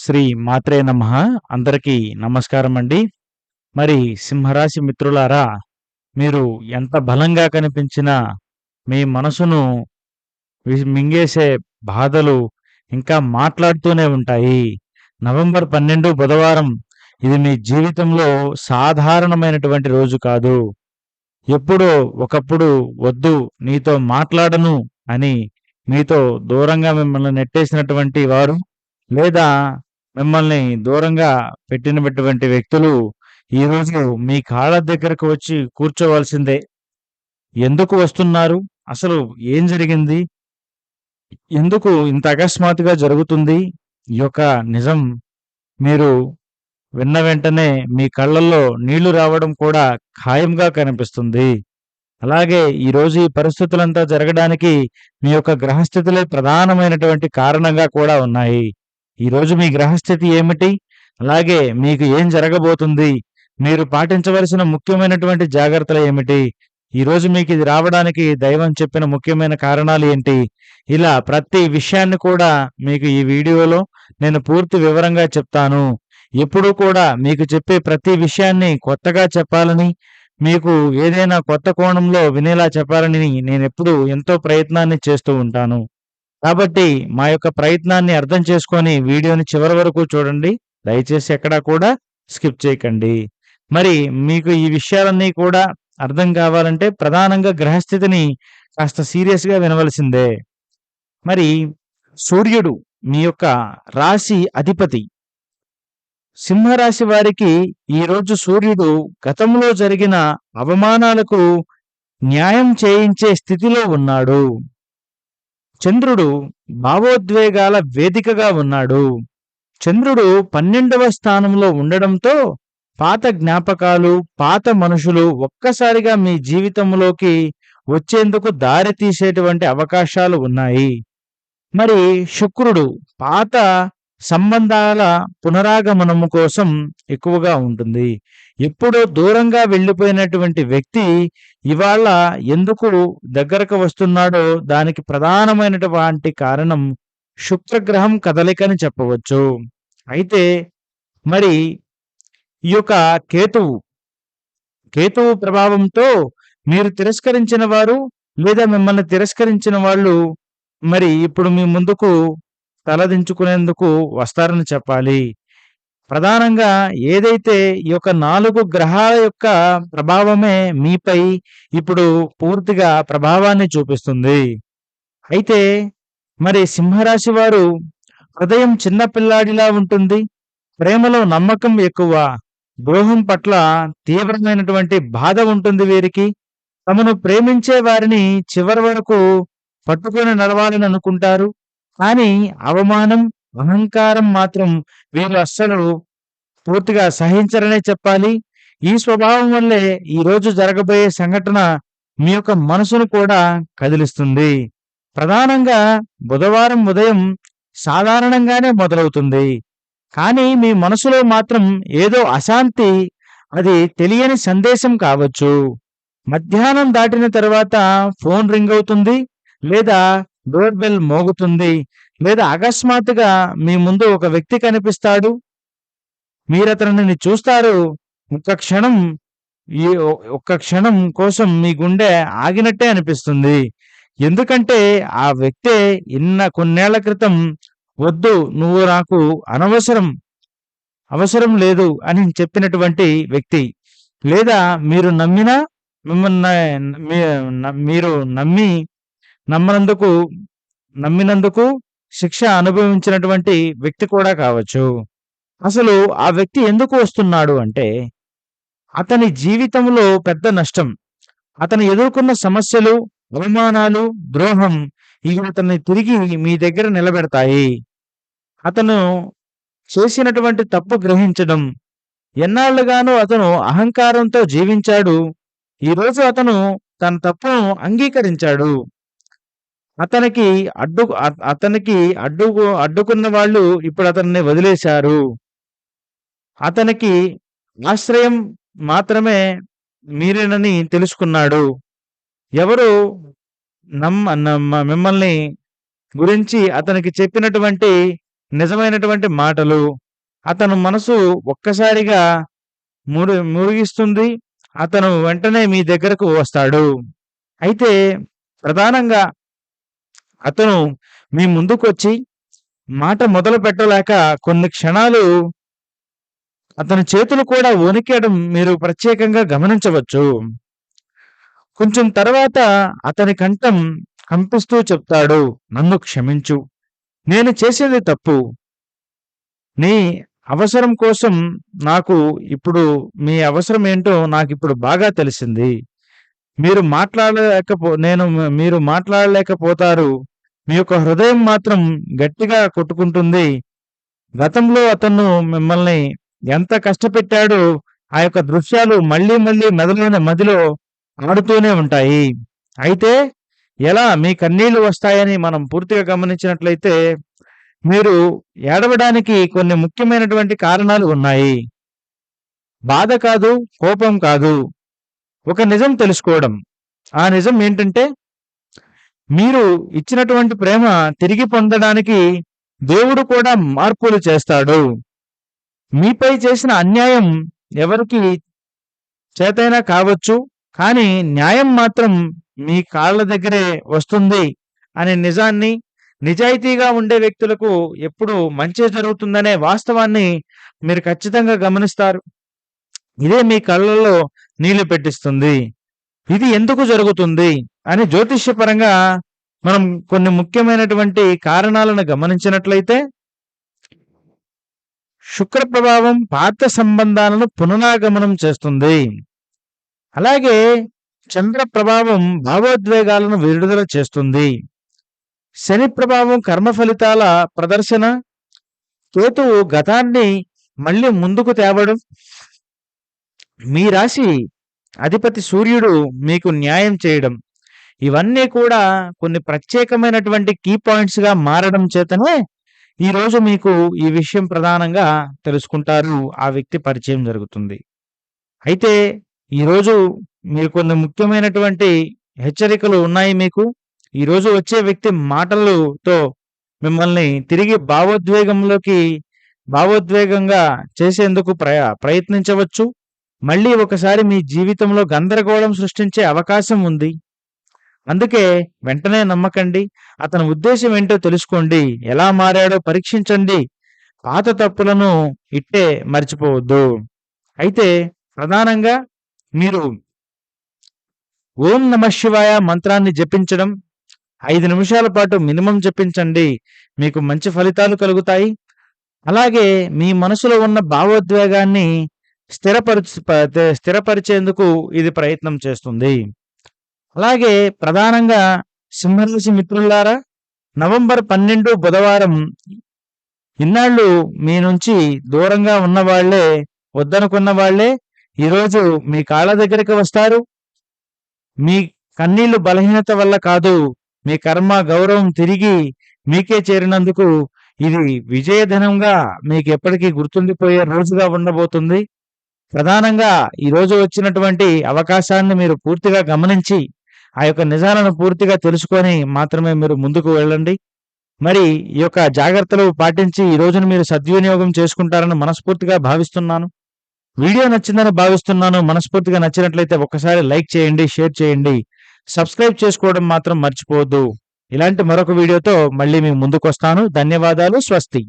శ్రీ మాత్రే నమ. అందరికీ నమస్కారం అండి మరి సింహరాశి మిత్రులారా మీరు ఎంత బలంగా కనిపించినా మీ మనసును మింగేసే బాధలు ఇంకా మాట్లాడుతూనే ఉంటాయి. నవంబర్ పన్నెండు బుధవారం ఇది మీ జీవితంలో సాధారణమైనటువంటి రోజు కాదు. ఎప్పుడో ఒకప్పుడు వద్దు నీతో మాట్లాడను అని మీతో దూరంగా మిమ్మల్ని నెట్టేసినటువంటి వారు లేదా మిమ్మల్ని దూరంగా పెట్టినటువంటి వ్యక్తులు ఈరోజు మీ కాళ్ళ దగ్గరకు వచ్చి కూర్చోవలసిందే. ఎందుకు వస్తున్నారు? అసలు ఏం జరిగింది? ఎందుకు ఇంత అకస్మాత్తుగా జరుగుతుంది? ఈ యొక్క నిజం మీరు విన్న వెంటనే మీ కళ్ళల్లో నీళ్ళు రావడం కూడా ఖాయంగా కనిపిస్తుంది. అలాగే ఈరోజు ఈ పరిస్థితులంతా జరగడానికి మీ యొక్క గ్రహస్థితులే ప్రధానమైనటువంటి కారణంగా కూడా ఉన్నాయి. ఈరోజు మీ గ్రహస్థితి ఏమిటి? అలాగే మీకు ఏం జరగబోతుంది? మీరు పాటించవలసిన ముఖ్యమైనటువంటి జాగ్రత్తలు ఏమిటి? ఈరోజు మీకు ఇది రావడానికి దైవం చెప్పిన ముఖ్యమైన కారణాలు ఏంటి? ఇలా ప్రతి విషయాన్ని కూడా మీకు ఈ వీడియోలో నేను పూర్తి వివరంగా చెప్తాను. ఎప్పుడూ కూడా మీకు చెప్పే ప్రతి విషయాన్ని కొత్తగా చెప్పాలని మీకు ఏదైనా కొత్త కోణంలో వినేలా చెప్పాలని నేను ఎప్పుడూ ఎంతో ప్రయత్నాన్ని చేస్తూ ఉంటాను. కాబట్టి మా యొక్క ప్రయత్నాన్ని అర్థం చేసుకొని వీడియోని చివరి వరకు చూడండి. దయచేసి ఎక్కడా కూడా స్కిప్ చేయకండి. మరి మీకు ఈ విషయాలన్నీ కూడా అర్థం కావాలంటే ప్రధానంగా గ్రహస్థితిని కాస్త సీరియస్గా వినవలసిందే. మరి సూర్యుడు మీ యొక్క రాశి అధిపతి. సింహరాశి వారికి ఈ రోజు సూర్యుడు గతంలో జరిగిన అవమానాలకు న్యాయం చేయించే స్థితిలో ఉన్నాడు. చంద్రుడు భావోద్వేగాల వేదికగా ఉన్నాడు. చంద్రుడు పన్నెండవ స్థానంలో ఉండడంతో పాత జ్ఞాపకాలు పాత మనుషులు ఒక్కసారిగా మీ జీవితంలోకి వచ్చేందుకు దారి తీసేటువంటి అవకాశాలు ఉన్నాయి. మరి శుక్రుడు పాత సంబంధాల పునరాగమనము కోసం ఎక్కువగా ఉంటుంది. ఎప్పుడో దూరంగా వెళ్ళిపోయినటువంటి వ్యక్తి ఇవాళ ఎందుకు దగ్గరకు వస్తున్నాడో దానికి ప్రధానమైనటువంటి కారణం శుక్రగ్రహం కదలికని చెప్పవచ్చు. అయితే మరి ఈ యొక్క కేతువు కేతువు ప్రభావంతో మీరు తిరస్కరించిన వారు లేదా మిమ్మల్ని తిరస్కరించిన వాళ్ళు మరి ఇప్పుడు మీ ముందుకు తలదించుకునేందుకు వస్తారని చెప్పాలి. ప్రధానంగా ఏదైతే ఈ యొక్క నాలుగు గ్రహాల యొక్క ప్రభావమే మీపై ఇప్పుడు పూర్తిగా ప్రభావాన్ని చూపిస్తుంది. అయితే మరి సింహరాశి వారు హృదయం చిన్నపిల్లాడిలా ఉంటుంది ప్రేమలో నమ్మకం ఎక్కువ ద్రోహం పట్ల తీవ్రమైనటువంటి బాధ ఉంటుంది వీరికి. తమను ప్రేమించే వారిని చివరి వరకు పట్టుకొని నడవాలని అనుకుంటారు. కానీ అవమానం అహంకారం మాత్రం వీళ్ళు అస్సలు పూర్తిగా సహించరనే చెప్పాలి. ఈ స్వభావం వల్లే ఈ రోజు జరగబోయే సంఘటన మీ యొక్క మనసును కూడా కదిలిస్తుంది. ప్రధానంగా బుధవారం ఉదయం సాధారణంగానే మొదలవుతుంది. కానీ మీ మనసులో మాత్రం ఏదో అశాంతి అది తెలియని సందేశం కావచ్చు. మధ్యాహ్నం దాటిన తర్వాత ఫోన్ రింగ్ అవుతుంది లేదా డోర్ బెల్ మోగుతుంది. లేదా అకస్మాత్తుగా మీ ముందు ఒక వ్యక్తి కనిపిస్తాడు? మీరు అతనిని చూస్తారు. ఒక్క క్షణం ఈ ఒ- ఒక్క క్షణం కోసం మీ గుండె ఆగినట్టే అనిపిస్తుంది. ఎందుకంటే ఆ వ్యక్తే ఇన్న కొన్నేళ్ళ క్రితం వద్దు నువ్వు నాకు అనవసరం అవసరం లేదు అని చెప్పినటువంటి వ్యక్తి. లేదా మీరు నమ్మినా మిమ్మల్ని మీరు నమ్మి నమ్మనందుకు నమ్మినందుకు శిక్ష అనుభవించినటువంటి వ్యక్తి కూడా కావచ్చు. అసలు ఆ వ్యక్తి ఎందుకు వస్తున్నాడు అంటే అతని జీవితంలో పెద్ద నష్టం. అతను ఎదుర్కొన్న సమస్యలు అవమానాలు ద్రోహం ఇవి అతన్ని తిరిగి మీ దగ్గర నిలబెడతాయి. అతను చేసినటువంటి తప్పు గ్రహించడం ఎన్నాళ్ళుగానో అతను అహంకారంతో జీవించాడు. ఈ రోజు అతను తన తప్పును అంగీకరించాడు. అతనికి అడ్డు అతనికి అడ్డు అడ్డుకున్న వాళ్ళు ఇప్పుడు అతన్ని వదిలేశారు. అతనికి ఆశ్రయం మాత్రమే మీరేనని తెలుసుకున్నాడు. ఎవరు నమ్మ నమ్మ మిమ్మల్ని గురించి అతనికి చెప్పినటువంటి నిజమైనటువంటి మాటలు. అతను మనసు ఒక్కసారిగా ముడి మురిగిస్తుంది. అతను వెంటనే మీ దగ్గరకు వస్తాడు. అయితే ప్రధానంగా అతను మీ ముందుకొచ్చి మాట మొదలు పెట్టలేక కొన్ని క్షణాలు అతని చేతులు కూడా వణికేయడం మీరు ప్రత్యేకంగా గమనించవచ్చు. కొంచెం తర్వాత అతని కంఠం కంపిస్తూ చెప్తాడు నన్ను క్షమించు. నేను చేసేది తప్పు. నీ అవసరం కోసం నాకు ఇప్పుడు మీ అవసరం ఏంటో నాకు ఇప్పుడు బాగా తెలిసింది. మీరు మాట్లాడలేకపో నేను మీరు మాట్లాడలేకపోతారు. మీ యొక్క హృదయం మాత్రం గట్టిగా కొట్టుకుంటుంది. గతంలో అతను మిమ్మల్ని ఎంత కష్టపెట్టాడో ఆ యొక్క దృశ్యాలు మళ్ళీ మళ్ళీ మెదలోని మదిలో ఆడుతూనే ఉంటాయి. అయితే ఎలా మీ కన్నీళ్ళు వస్తాయని మనం పూర్తిగా గమనించినట్లయితే మీరు ఏడవడానికి కొన్ని ముఖ్యమైనటువంటి కారణాలు ఉన్నాయి. బాధ కాదు కోపం కాదు. ఒక నిజం తెలుసుకోవడం. ఆ నిజం ఏంటంటే మీరు ఇచ్చినటువంటి ప్రేమ తిరిగి పొందడానికి దేవుడు కూడా మార్పులు చేస్తాడు. మీపై చేసిన అన్యాయం ఎవరికి చేతైనా కావచ్చు కానీ న్యాయం మాత్రం మీ కాళ్ళ దగ్గరే వస్తుంది అనే నిజాన్ని నిజాయితీగా ఉండే వ్యక్తులకు ఎప్పుడు మంచి జరుగుతుందనే వాస్తవాన్ని మీరు ఖచ్చితంగా గమనిస్తారు. ఇదే మీ కళ్ళల్లో నీళ్ళు పెట్టిస్తుంది. ఇది ఎందుకు జరుగుతుంది? అని జ్యోతిష్యపరంగా మనం కొన్ని ముఖ్యమైనటువంటి కారణాలను గమనించినట్లయితే శుక్ర ప్రభావం పాత సంబంధాలను పునరాగమనం చేస్తుంది. అలాగే చంద్ర ప్రభావం భావోద్వేగాలను విడుదల చేస్తుంది. శని ప్రభావం కర్మ ఫలితాల ప్రదర్శన కేతువు గతాన్ని మళ్ళీ ముందుకు తేవడం మీ రాశి అధిపతి సూర్యుడు మీకు న్యాయం చేయడం ఇవన్నీ కూడా కొన్ని ప్రత్యేకమైనటువంటి కీ పాయింట్స్గా మారడం చేతనే ఈ రోజు మీకు ఈ విషయం ప్రధానంగా తెలుసుకుంటారు. ఆ వ్యక్తి పరిచయం జరుగుతుంది. అయితే ఈరోజు మీరు కొన్ని ముఖ్యమైనటువంటి హెచ్చరికలు ఉన్నాయి మీకు. ఈ రోజు వచ్చే వ్యక్తి మాటలతో మిమ్మల్ని తిరిగి భావోద్వేగంలోకి భావోద్వేగంగా చేసేందుకు ప్రయా ప్రయత్నించవచ్చు. మళ్ళీ ఒకసారి మీ జీవితంలో గందరగోళం సృష్టించే అవకాశం ఉంది. అందుకే వెంటనే నమ్మకండి. అతని ఉద్దేశం ఏంటో తెలుసుకోండి. ఎలా మారాడో పరీక్షించండి. పాత తప్పులను ఇట్టే మర్చిపోవద్దు. అయితే ప్రధానంగా మీరు ఓం నమ శివాయ మంత్రాన్ని జపించడం ఐదు నిమిషాల పాటు మినిమం జపించండి. మీకు మంచి ఫలితాలు కలుగుతాయి. అలాగే మీ మనసులో ఉన్న భావోద్వేగాన్ని స్థిరపరచు ప- స్థిరపరిచేందుకు ఇది ప్రయత్నం చేస్తుంది. అలాగే ప్రధానంగా సింహరాశి మిత్రులారా నవంబర్ పన్నెండు బుధవారం ఇన్నాళ్ళు మీ నుంచి దూరంగా ఉన్న వాళ్ళే వద్దనుకున్న వాళ్ళే ఈరోజు మీ కాళ్ళ దగ్గరికి వస్తారు. మీ కన్నీళ్ళు బలహీనత వల్ల కాదు మీ కర్మ గౌరవం తిరిగి మీకే చేరినందుకు ఇది విజయధనంగా మీకు ఎప్పటికీ గుర్తుండిపోయే రోజుగా ఉండబోతుంది. ప్రధానంగా ఈరోజు వచ్చినటువంటి అవకాశాన్ని మీరు పూర్తిగా గమనించి ఆ యొక్క నిజాలను పూర్తిగా తెలుసుకొని మాత్రమే మీరు ముందుకు వెళ్ళండి. మరి ఈ యొక్క జాగ్రత్తలు పాటించి ఈ రోజును మీరు సద్వినియోగం చేసుకుంటారని మనస్ఫూర్తిగా భావిస్తున్నాను. వీడియో నచ్చిందని భావిస్తున్నాను. మనస్ఫూర్తిగా నచ్చినట్లయితే ఒక్కసారి లైక్ చేయండి షేర్ చేయండి. సబ్స్క్రైబ్ చేసుకోవడం మాత్రం మర్చిపోవద్దు. ఇలాంటి మరొక వీడియోతో మళ్ళీ మీ ముందుకు వస్తాను ధన్యవాదాలు. స్వస్తి.